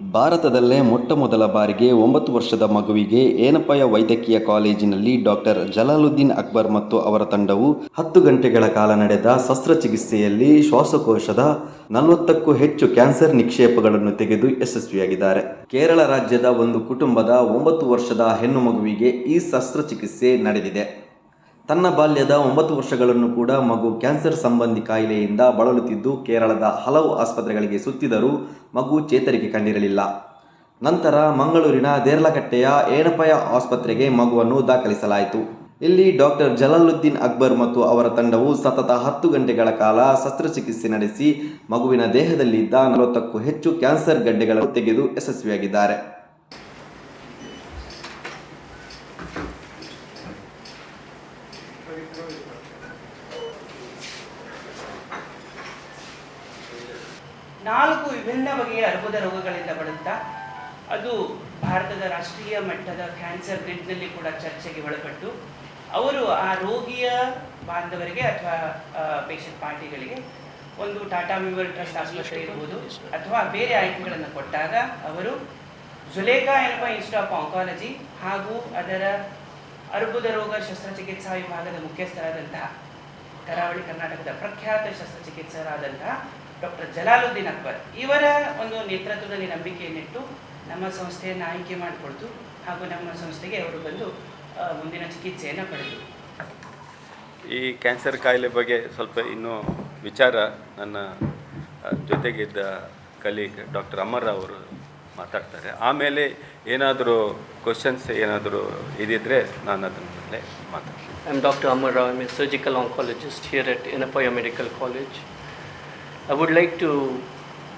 ಭಾರತದಲ್ಲೇ ಮೊಟ್ಟ ಮೊದಲ ಬಾರಿಗೆ ಒಂಬತ್ತು ವರ್ಷದ ಮಗುವಿಗೆ ಏನಪ್ಪಯ ವೈದ್ಯಕೀಯ ಕಾಲೇಜಿನಲ್ಲಿ ಡಾಕ್ಟರ್ ಜಲಾಲುದ್ದೀನ್ ಅಕ್ಬರ್ ಮತ್ತು ಅವರ ತಂಡವು ಹತ್ತು ಗಂಟೆಗಳ ಕಾಲ ನಡೆದ ಶಸ್ತ್ರಚಿಕಿತ್ಸೆಯಲ್ಲಿ ಶ್ವಾಸಕೋಶದ ನಲವತ್ತಕ್ಕೂ ಹೆಚ್ಚು ಕ್ಯಾನ್ಸರ್ ನಿಕ್ಷೇಪಗಳನ್ನು ತೆಗೆದು ಯಶಸ್ವಿಯಾಗಿದ್ದಾರೆ. ಕೇರಳ ರಾಜ್ಯದ ಒಂದು ಕುಟುಂಬದ ಒಂಬತ್ತು ವರ್ಷದ ಹೆಣ್ಣು ಮಗುವಿಗೆ ಈ ಶಸ್ತ್ರಚಿಕಿತ್ಸೆ ನಡೆದಿದೆ. ತನ್ನ ಬಾಲ್ಯದ ಒಂಬತ್ತು ವರ್ಷಗಳನ್ನು ಕೂಡ ಮಗು ಕ್ಯಾನ್ಸರ್ ಸಂಬಂಧಿ ಕಾಯಿಲೆಯಿಂದ ಬಳಲುತ್ತಿದ್ದು, ಕೇರಳದ ಹಲವು ಆಸ್ಪತ್ರೆಗಳಿಗೆ ಸುತ್ತಿದರೂ ಮಗು ಚೇತರಿಕೆ ಕಂಡಿರಲಿಲ್ಲ. ನಂತರ ಮಂಗಳೂರಿನ ದೇರ್ಲಕಟ್ಟೆಯ ಏನಪಯ ಆಸ್ಪತ್ರೆಗೆ ಮಗುವನ್ನು ದಾಖಲಿಸಲಾಯಿತು. ಇಲ್ಲಿ ಡಾಕ್ಟರ್ ಜಲಾಲುದ್ದೀನ್ ಅಕ್ಬರ್ ಮತ್ತು ಅವರ ತಂಡವು ಸತತ ಹತ್ತು ಗಂಟೆಗಳ ಕಾಲ ಶಸ್ತ್ರಚಿಕಿತ್ಸೆ ನಡೆಸಿ ಮಗುವಿನ ದೇಹದಲ್ಲಿದ್ದ ನಲವತ್ತಕ್ಕೂ ಹೆಚ್ಚು ಕ್ಯಾನ್ಸರ್ ಗಡ್ಡೆಗಳನ್ನು ತೆಗೆದು ಯಶಸ್ವಿಯಾಗಿದ್ದಾರೆ. ನಾಲ್ಕು ವಿಭಿನ್ನ ಬಗೆಯ ಅರ್ಬುದ ರೋಗಗಳಿಂದ ಬಳಲ್ತಾ ಅದು ಭಾರತದ ರಾಷ್ಟ್ರೀಯ ಮಟ್ಟದ ಕ್ಯಾನ್ಸರ್ ಗ್ರಿಡ್ನಲ್ಲಿ ಕೂಡ ಚರ್ಚೆಗೆ ಒಳಪಟ್ಟು, ಅವರು ಆ ರೋಗಿಯ ಬಾಂಧವರಿಗೆ ಅಥವಾ ಪೇಷಂಟ್ ಪಾರ್ಟಿಗಳಿಗೆ ಒಂದು ಟಾಟಾ ಮೆಮೋರಿಯಲ್ ಟ್ರಸ್ಟ್ ಆಸ್ಪತ್ರೆ ಇರಬಹುದು ಅಥವಾ ಬೇರೆ ಆಯ್ಕೆಗಳನ್ನು ಕೊಟ್ಟಾಗ ಅವರು ಜುಲೇಖಾ ಎನ್ನುವ ಇನ್ಸ್ಟಿಟ್ಯೂಟ್ ಆಫ್ ಆಂಕಾಲಜಿ ಹಾಗೂ ಅದರ ಅರ್ಬುದ ರೋಗ ಶಸ್ತ್ರಚಿಕಿತ್ಸಾ ವಿಭಾಗದ ಮುಖ್ಯಸ್ಥರಾದಂತಹ ಕರಾವಳಿ ಕರ್ನಾಟಕದ ಪ್ರಖ್ಯಾತ ಶಸ್ತ್ರಚಿಕಿತ್ಸಕರಾದಂತಹ ಡಾಕ್ಟರ್ ಜಲಾಲುದ್ದೀನ್ ಅಕ್ಬರ್ ಇವರ ಒಂದು ನೇತೃತ್ವದಲ್ಲಿ ನಂಬಿಕೆಯನ್ನಿಟ್ಟು ನಮ್ಮ ಸಂಸ್ಥೆಯನ್ನು ಆಯ್ಕೆ ಮಾಡಿಕೊಳ್ತು ಹಾಗೂ ನಮ್ಮ ಸಂಸ್ಥೆಗೆ ಅವರು ಬಂದು ಮುಂದಿನ ಚಿಕಿತ್ಸೆಯನ್ನು ಪಡೆದರು. ಈ ಕ್ಯಾನ್ಸರ್ ಕಾಯಿಲೆ ಬಗ್ಗೆ ಸ್ವಲ್ಪ ಇನ್ನೂ ವಿಚಾರ ನನ್ನ ಜೊತೆಗಿದ್ದ ಕಲೀಗ್ ಡಾಕ್ಟರ್ ಅಮರ್ ಅವರು ಮಾತಾಡ್ತಾರೆ. ಆಮೇಲೆ ಏನಾದರೂ ಕ್ವಶನ್ಸ್ ಏನಾದರೂ ಇದಿದ್ರೆ ನಾನು ಅದನ್ನ ಮೇಲೆ ಮಾತಾಡ್ತೀನಿ. Doctor Amar Rao I I'm surgical oncologist here at Yenepoya medical College. I would like to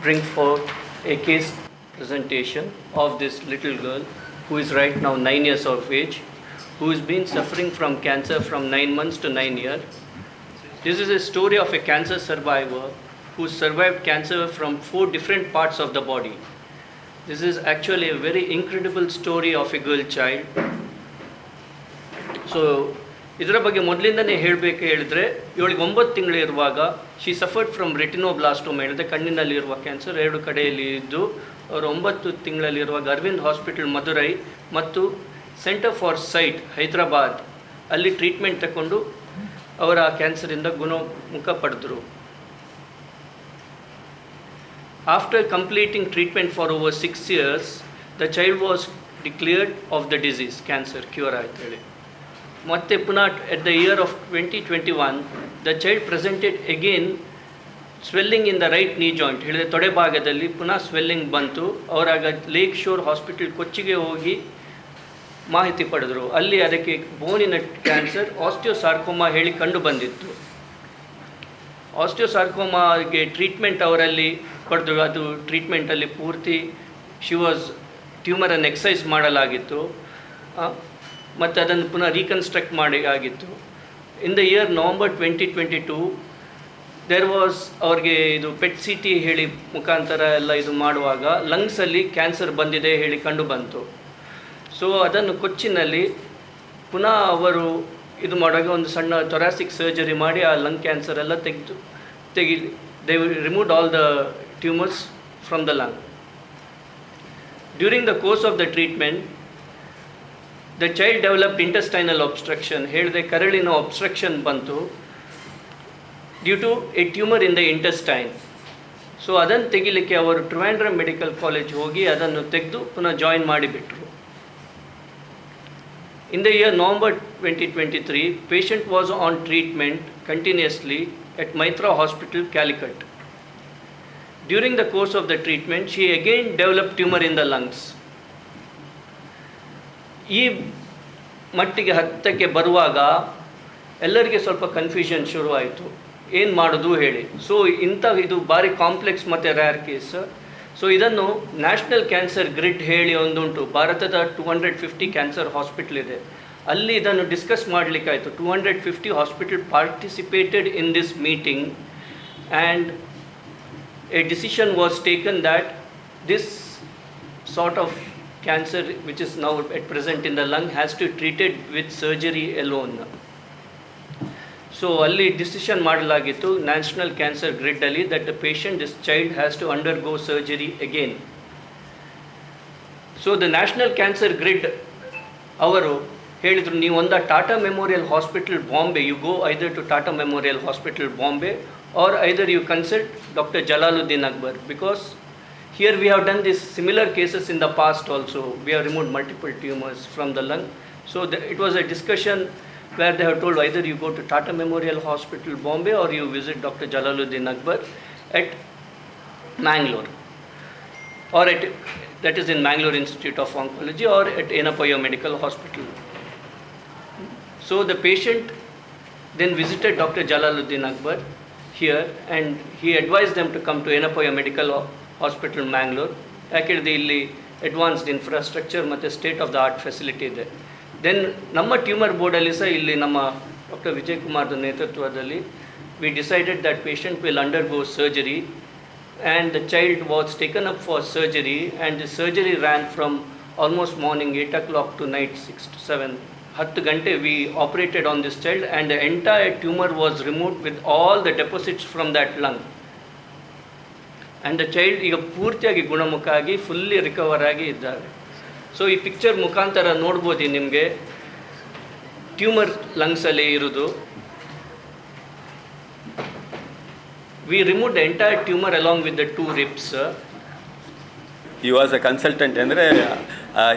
bring forth a case presentation of this little girl who is right now nine years of age, who has been suffering from cancer from nine months to nine years. This is a story of a cancer survivor who survived cancer from four different parts of the body. This is actually a very incredible story of a girl child so ಇದರ ಬಗ್ಗೆ ಮೊದಲಿಂದನೇ ಹೇಳಬೇಕು ಹೇಳಿದ್ರೆ ಇವಳಿಗೆ ಒಂಬತ್ತು ತಿಂಗಳು ಇರುವಾಗ she suffered from ರೆಟಿನೋಬ್ಲಾಸ್ಟೋಮ್ ಹೇಳಿದೆ ಕಣ್ಣಿನಲ್ಲಿರುವ ಕ್ಯಾನ್ಸರ್ ಎರಡು ಕಡೆಯಲ್ಲಿ ಇದ್ದು, ಅವರು ಒಂಬತ್ತು ತಿಂಗಳಲ್ಲಿರುವಾಗ ಅರವಿಂದ್ ಹಾಸ್ಪಿಟಲ್ ಮಧುರೈ ಮತ್ತು ಸೆಂಟರ್ ಫಾರ್ ಸೈಟ್ ಹೈದರಾಬಾದ್ ಅಲ್ಲಿ ಟ್ರೀಟ್ಮೆಂಟ್ ತಗೊಂಡು ಅವರ ಕ್ಯಾನ್ಸರಿಂದ ಗುಣಮುಖ ಪಡೆದರು. After completing treatment for over six years the child was declared of the disease cancer cure ಆಯ್ತು ಹೇಳಿ. ಮತ್ತೆ ಪುನಃ at the year of twenty twenty one the child presented again swelling in the right knee joint ಹೇಳಿದ ತೊಡೆ ಭಾಗದಲ್ಲಿ ಪುನಃ swelling ಬಂತು. ಅವರಾಗ ಲೇಕ್ ಶೋರ್ ಹಾಸ್ಪಿಟಲ್ ಕೊಚ್ಚಿಗೆ ಹೋಗಿ ಮಾಹಿತಿ ಪಡೆದರು. ಅಲ್ಲಿ ಅದಕ್ಕೆ ಬೋನಿನ ಕ್ಯಾನ್ಸರ್ ಆಸ್ಟಿಯೋಸಾರ್ಕೋಮಾ ಹೇಳಿ ಕಂಡು ಬಂದಿತ್ತು. ಆಸ್ಟಿಯೋಸಾರ್ಕೋಮಾಗೆ ಟ್ರೀಟ್ಮೆಂಟ್ ಅವರಲ್ಲಿ ಪಡೆದು ಅದು ಟ್ರೀಟ್ಮೆಂಟಲ್ಲಿ ಪೂರ್ತಿ ಶಿ ವಾಸ್ ಟ್ಯೂಮರನ್ನು ಎಕ್ಸೈಸ್ ಮಾಡಲಾಗಿತ್ತು. ಮತ್ತು ಅದನ್ನು ಪುನಃ ರೀಕನ್ಸ್ಟ್ರಕ್ಟ್ ಮಾಡಿ ಆಗಿತ್ತು. In the year November twenty twenty two there was ಅವ್ರಿಗೆ ಇದು ಪೆಟ್ ಸಿ ಟಿ ಹೇಳಿ ಮುಖಾಂತರ ಎಲ್ಲ ಇದು ಮಾಡುವಾಗ ಲಂಗ್ಸಲ್ಲಿ ಕ್ಯಾನ್ಸರ್ ಬಂದಿದೆ ಹೇಳಿ ಕಂಡು ಬಂತು. ಸೊ ಅದನ್ನು ಕೊಚ್ಚಿನಲ್ಲಿ ಪುನಃ ಅವರು ಇದು ಮಾಡುವಾಗ ಒಂದು ಸಣ್ಣ ಥೊರಾಸಿಕ್ ಸರ್ಜರಿ ಮಾಡಿ ಆ ಲಂಗ್ ಕ್ಯಾನ್ಸರ್ ಎಲ್ಲ ತೆಗೆದು, ತೆಗಿ they removed all the tumours from the lung during the course of the treatment the child developed intestinal obstruction ಹೇಳಿದೆ, ಕರಳಿನ ಒಬ್ಸ್ಟ್ರಕ್ಷನ್ ಬಂತು due to a tumour in the intestine so ಅದನ್ನು ತೆಗಿಲಿಕ್ಕೆ ಅವರು ಟ್ರಿವಾಂಡ್ರಮ್ ಮೆಡಿಕಲ್ ಕಾಲೇಜ್ ಹೋಗಿ ಅದನ್ನು ತೆಗೆದು ಪುನಃ ಜಾಯಿನ್ ಮಾಡಿಬಿಟ್ರು. In the year November twenty twenty three patient was on treatment continuously at Maitra hospital Calicut during the course of the treatment she again develop tumour in the lungs ಈ ಮಟ್ಟಿಗೆ ಹತ್ತಕ್ಕೆ ಬರುವಾಗ ಎಲ್ಲರಿಗೆ ಸ್ವಲ್ಪ ಕನ್ಫ್ಯೂಷನ್ ಶುರುವಾಯಿತು. ಏನು ಮಾಡೋದು ಹೇಳಿ. ಸೊ ಇಂಥ ಇದು ಭಾರಿ ಕಾಂಪ್ಲೆಕ್ಸ್ ಮತ್ತು ರ್ಯಾರ್ ಕೇಸ್ ಸೊ ಇದನ್ನು ನ್ಯಾಷನಲ್ ಕ್ಯಾನ್ಸರ್ ಗ್ರಿಡ್ ಹೇಳಿ ಒಂದುಂಟು. ಭಾರತದ two hundred fifty cancer hospital ಇದೆ. ಅಲ್ಲಿ ಇದನ್ನು discuss ಮಾಡಲಿಕ್ಕಾಯಿತು. Two hundred fifty hospital participated in this meeting and a decision was taken that this sort of cancer, which is now at present in the lung, has to be treated with surgery alone. So ಅಲ್ಲಿ decision ಮಾಡಲಾಗಿತ್ತು. National cancer ಗ್ರಿಡ್ಡಲ್ಲಿ that patient this child has to undergo surgery again so the national cancer grid ಅವರು ಹೇಳಿದರು, ನೀವು ಒಂದು Tata memorial hospital Bombay you go either to Tata memorial hospital Bombay or either you consult doctor Jalaluddin Akbar because Here we have done this similar cases in the past also. We have removed multiple tumors from the lung. So the, it was a discussion where they have told either you go to Tata Memorial Hospital, Bombay or you visit Dr. Jalaluddin Akbar at Mangalore or at, that is in Mangalore Institute of Oncology or at Enapayo Medical Hospital. So the patient then visited Dr. Jalaluddin Akbar here and he advised them to come to Enapoya Medical Ho- Mangalore. Mangalore. ಇಲ್ಲಿ advanced infrastructure ಮತ್ತು state of the art facility ಇದೆ. Then ನಮ್ಮ tumour ಬೋರ್ಡಲ್ಲಿ ಸಹ ಇಲ್ಲಿ ನಮ್ಮ doctor Vijay ಕುಮಾರ್ದ ನೇತೃತ್ವದಲ್ಲಿ we decided that patient will undergo surgery and the child was taken up for surgery and the surgery ran from almost morning eight o'clock to night six to seven ಹತ್ತು ಗಂಟೆ we operated on this child and the entire tumour was removed with all the deposits from that lung and the child ಈಗ ಪೂರ್ತಿಯಾಗಿ ಗುಣಮುಖ ಆಗಿ fully recover ಆಗಿ ಇದ್ದಾರೆ so ಈ picture ಮುಖಾಂತರ ನೋಡ್ಬೋದು ನಿಮಗೆ. ಟ್ಯೂಮರ್ ಲಂಗ್ಸಲ್ಲಿ ಇರೋದು. We remove the entire tumour along with the two ribs he was a consultant ಅಂದರೆ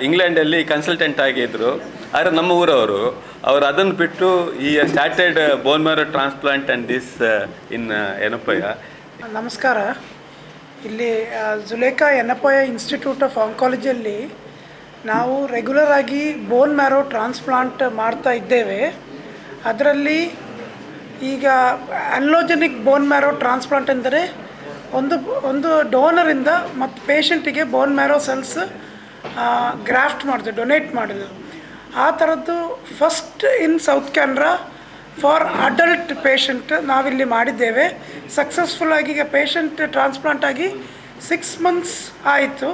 ಇಂಗ್ಲೆಂಡಲ್ಲಿ ಕನ್ಸಲ್ಟೆಂಟ್ ಆಗಿದ್ದರು ಆದರೆ ನಮ್ಮ ಊರವರು ಅವರು ಅದನ್ನು ಬಿಟ್ಟು ಈ started bone marrow transplant and this in ಏನಪ್ಪಯ್ಯ? ನಮಸ್ಕಾರ. ಇಲ್ಲಿ ಜುಲೇಖಾ ಐ ಇನ್ಸ್ಟಿಟ್ಯೂಟ್ ಆಫ್ ಆಂಕಾಲಜಿಯಲ್ಲಿ ನಾವು ರೆಗ್ಯುಲರ್ ಆಗಿ ಬೋನ್ ಮ್ಯಾರೋ ಟ್ರಾನ್ಸ್ಪ್ಲಾಂಟ್ ಮಾಡ್ತಾ ಇದ್ದೇವೆ. ಅದರಲ್ಲಿ ಈಗ ಅನ್ಲೋಜೆನಿಕ್ ಬೋನ್ ಮ್ಯಾರೋ ಟ್ರಾನ್ಸ್ಪ್ಲಾಂಟ್ ಎಂದರೆ ಒಂದು ಒಂದು ಡೋನರಿಂದ ಮತ್ತು ಪೇಷಂಟಿಗೆ ಬೋನ್ ಮ್ಯಾರೋ ಸೆಲ್ಸ್ ಗ್ರಾಫ್ಟ್ ಮಾಡಿದೆ ಡೊನೇಟ್ ಮಾಡಿದೆ. ಆ ಥರದ್ದು first in South Canara for adult patient ನಾವಿಲ್ಲಿ ಮಾಡಿದ್ದೇವೆ. ಸಕ್ಸಸ್ಫುಲ್ಲಾಗಿ ಈಗ ಪೇಷಂಟ್ ಟ್ರಾನ್ಸ್ಪ್ಲಾಂಟ್ ಆಗಿ ಸಿಕ್ಸ್ ಮಂತ್ಸ್ ಆಯಿತು.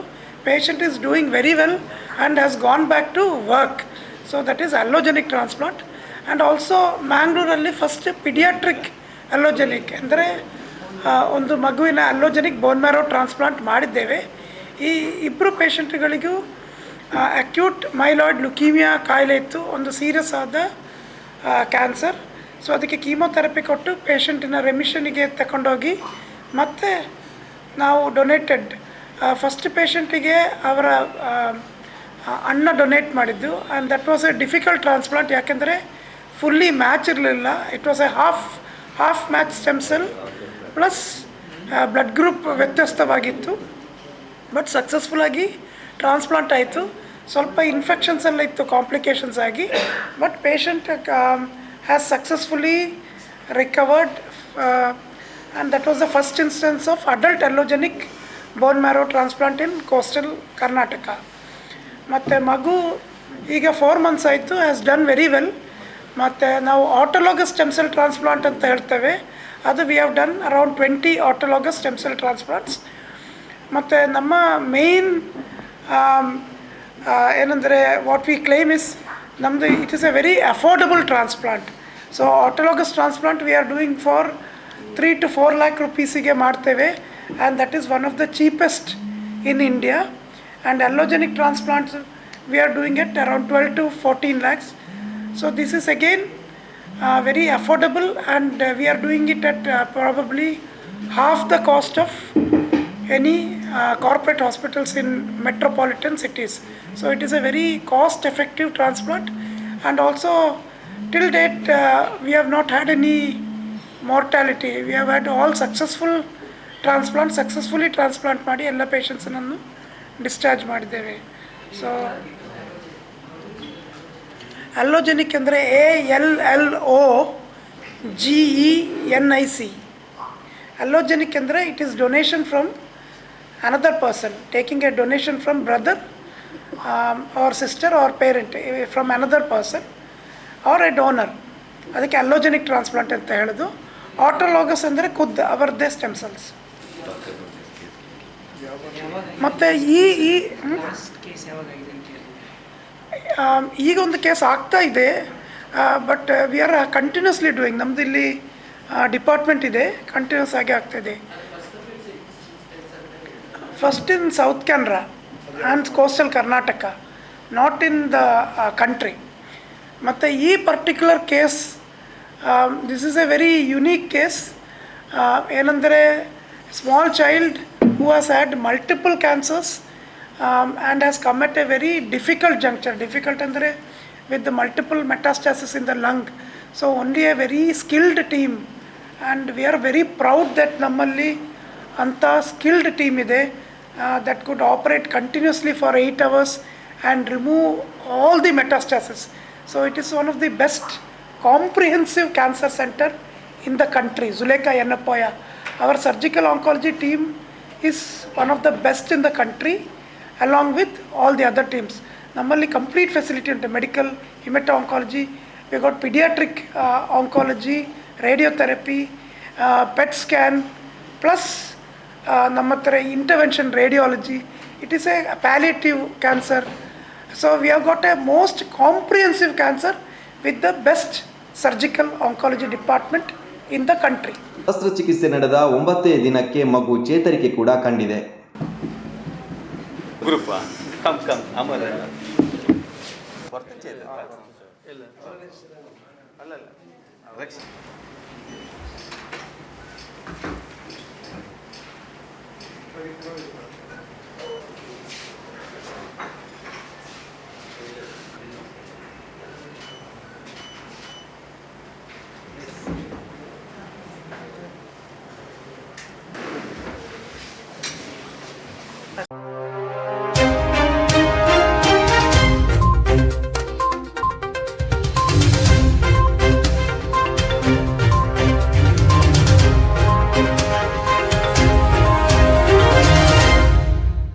Patient is doing very well and has gone back to work so that is allogenic transplant and also ಮ್ಯಾಂಗ್ಳೂರಲ್ಲಿ first paediatric allogenic ಅಂದರೆ ಒಂದು ಮಗುವಿನ allogenic bone marrow transplant ಮಾಡಿದ್ದೇವೆ. ಈ ಇಬ್ಬರು ಪೇಷಂಟ್ಗಳಿಗೂ ಅಕ್ಯೂಟ್ ಮೈಲಾಯ್ಡ್ ಲುಕೀಮಿಯಾ ಕಾಯಿಲೆ ಇತ್ತು. ಒಂದು ಸೀರಿಯಸ್ ಆದ ಕ್ಯಾನ್ಸರ್ ಸೊ ಅದಕ್ಕೆ ಕೀಮೋಥೆರಪಿ ಕೊಟ್ಟು ಪೇಷಂಟಿನ ರೆಮಿಷನಿಗೆ ತಗೊಂಡೋಗಿ ಮತ್ತೆ ನಾವು ಡೊನೇಟೆಡ್ ಫಸ್ಟ್ ಪೇಷಂಟಿಗೆ ಅವರ ಅಣ್ಣ ಡೊನೇಟ್ ಮಾಡಿದ್ದು. And that was a difficult transplant ಯಾಕೆಂದರೆ ಫುಲ್ಲಿ ಮ್ಯಾಚ್ ಇರಲಿಲ್ಲ. It was a half half match stem cell plus blood group ವ್ಯತ್ಯಸ್ತವಾಗಿತ್ತು. But ಸಕ್ಸಸ್ಫುಲ್ಲಾಗಿ ಟ್ರಾನ್ಸ್ಪ್ಲಾಂಟ್ ಆಯಿತು. ಸ್ವಲ್ಪ ಇನ್ಫೆಕ್ಷನ್ಸ್ ಎಲ್ಲ ಇತ್ತು ಕಾಂಪ್ಲಿಕೇಶನ್ಸ್ ಆಗಿ. But patient has successfully recovered and that was the first instance of adult allogenic bone marrow transplant in coastal Karnataka ಮತ್ತು ಮಗು ಈಗ four months ಆಯಿತು ಹ್ಯಾಸ್ ಡನ್ ವೆರಿ ವೆಲ್ ಮತ್ತು ನಾವು ಆಟೋಲಾಗಸ್ ಸ್ಟೆಮ್ ಟ್ರಾನ್ಸ್ಪ್ಲಾಂಟ್ ಅಂತ ಹೇಳ್ತೇವೆ. ಅದು we have done around twenty autologous stem cell transplants ಮತ್ತು ನಮ್ಮ ಮೇಯ್ನ್ ಏನಂದರೆ ವಾಟ್ ವಿ ಕ್ಲೇಮ್ ಇಸ್ ನಮ್ಮದು it is a very affordable transplant so autologous transplant we are doing for three to four lakh ರುಪೀಸಿಗೆ ಮಾಡ್ತೇವೆ. And that is one of the cheapest in India and allogenic transplants we are doing it around twelve to fourteen lakhs so this is again very affordable and uh, we are doing it at uh, probably half the cost of any uh, corporate hospitals in metropolitan cities. So it is a very cost effective transplant and also till date uh, we have not had any mortality. We have had all successful transplants, successfully transplant ಮಾಡಿ ಎಲ್ಲ ಪೇಷಂಟ್ಸನ್ನು discharge ಮಾಡಿದ್ದೇವೆ so allogenic ಅಂದರೆ A L L O G E N I C allogenic ಅಂದರೆ it is donation from another person taking a donation from brother or sister or parent from another person or a donor. ಅದಕ್ಕೆ allogenic transplant ಅಂತ ಹೇಳೋದು. Autologous ಅಂದರೆ ಖುದ್ದು ಅವರದ್ದೇ stem cells ಮತ್ತು ಈ ಈ ಇದೆ ಈಗ ಒಂದು ಕೇಸ್ ಆಗ್ತಾ ಇದೆ. But we are continuously doing ನಮ್ಮದು ಇಲ್ಲಿ ಡಿಪಾರ್ಟ್ಮೆಂಟ್ ಇದೆ. ಕಂಟಿನ್ಯೂಸ್ ಆಗಿ ಆಗ್ತಾಯಿದೆ first in South Kanara and coastal Karnataka not in the country ಮತ್ತು ಈ particular case this is a very unique case ಏನಂದರೆ small child who has had multiple cancers and has come at a very difficult junction difficult ಅಂದರೆ with multiple metastasis in the lung so only a very skilled team and we are very proud that ನಮ್ಮಲ್ಲಿ ಅಂಥ skilled team ಇದೆ. Uh, that could operate continuously for 8 hours and remove all the metastases. So it is one of the best comprehensive cancer center in the country, Zuleika Yanapoya. Our surgical oncology team is one of the best in the country along with all the other teams. Normally complete facility into medical, hemato-oncology, we got pediatric uh, oncology, radiotherapy, uh, PET scan, plus ನಮ್ಮ ಹತ್ರ intervention radiology it is a palliative cancer so we have got a most comprehensive cancer with the best surgical oncology department in the country ಶಸ್ತ್ರಚಿಕಿತ್ಸೆ ನಡೆದ ಒಂಬತ್ತೇ ದಿನಕ್ಕೆ ಮಗು ಚೇತರಿಕೆ ಕೂಡ ಕಂಡಿದೆ. ಗ್ರೂಪ come come ಅಮರ ಅಲ್ಲಲ್ಲ